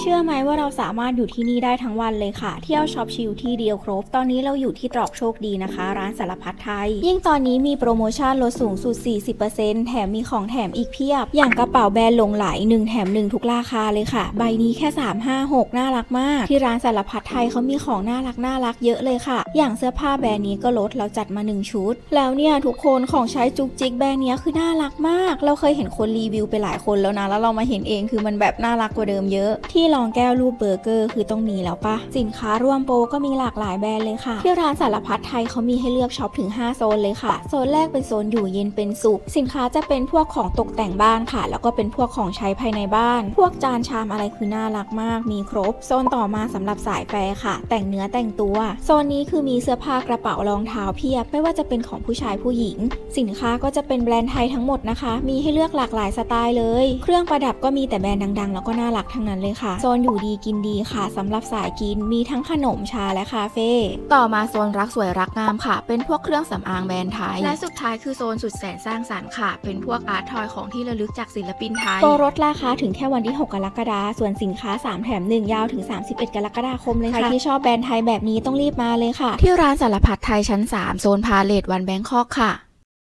เชื่อไหมว่าเราสามารถอยู่ที่นี่ได้ทั้งวันเลยค่ะ เที่ยวช็อปชิลที่เดียวครบ ตอนนี้เราอยู่ที่ตรอกโชคดีนะคะ ร้านสารพัดไทย ยิ่งตอนนี้มีโปรโมชั่นลดสูงสุด 40%แถมมีของแถมอีกเพียบ อย่างกระเป๋าแบรนด์หลงไหล 1 แถม 1 ทุกราคาเลยค่ะ ใบนี้แค่ 356 น่ารักมาก ที่ร้านสารพัดไทยเขามีของน่ารักน่ารักเยอะเลยค่ะ อย่างเสื้อผ้าแบรนด์นี้ก็ลดเราจัดมา 1 ชุด แล้วเนี่ยทุกคนของใช้จุกจิกแบรนด์นี้คือน่ารักมาก เราเคยเห็นคนรีวิวไปหลายคนแล้วนะแล้วเรามาเห็นเองคือมันแบบน่ารักกว่าเดิมเยอะที่รองแก้วรูปเบอร์เกอร์คือต้องมีแล้วปะสินค้าร่วมโปรก็มีหลากหลายแบรนด์เลยค่ะ ที่ร้านสารพัดไทยเขามีให้เลือกช็อปถึง 5 โซนเลยค่ะ โซนแรกเป็นโซนอยู่เย็นเป็นสุขสินค้าจะเป็นพวกของตกแต่งบ้านค่ะ แล้วก็เป็นพวกของใช้ภายในบ้าน พวกจานชามอะไรคือน่ารักมาก มีครบ โซนต่อมาสำหรับสายแฟร์ค่ะ แต่งเนื้อแต่งตัว โซนนี้คือมีเสื้อผ้ากระเป๋ารองเท้าเพียบ ไม่ว่าจะเป็นของผู้ชายผู้หญิง สินค้าก็จะเป็นแบรนด์ไทยทั้งหมดนะคะ มีให้เลือกหลากหลายสไตล์เลย เครื่องประดับก็มีแต่แบรนด์ดังๆ แล้วก็น่ารักทั้งนั้นเลยค่ะโซนอยู่ดีกินดีค่ะสำหรับสายกินมีทั้งขนมชาและคาเฟ่ต่อมาโซนรักสวยรักงามค่ะ เป็นพวกเครื่องสำอางแบรนด์ไทย และสุดท้ายคือโซนสุดแสนสร้างสรรค์ค่ะ เป็นพวกอาร์ตทอยของที่ระลึกจากศิลปินไทยโปรลดราคาถึงแค่วันที่ 6 กรกฎาคมส่วนสินค้า 3 แถม 1 ยาวถึง 31 กรกฎาคมเลยค่ะใครที่ชอบแบรนด์ไทยแบบนี้ต้องรีบมาเลยค่ะ ที่ร้านสารพัดไทยชั้น 3 โซนพาเลทวันแบงคอกค่ะ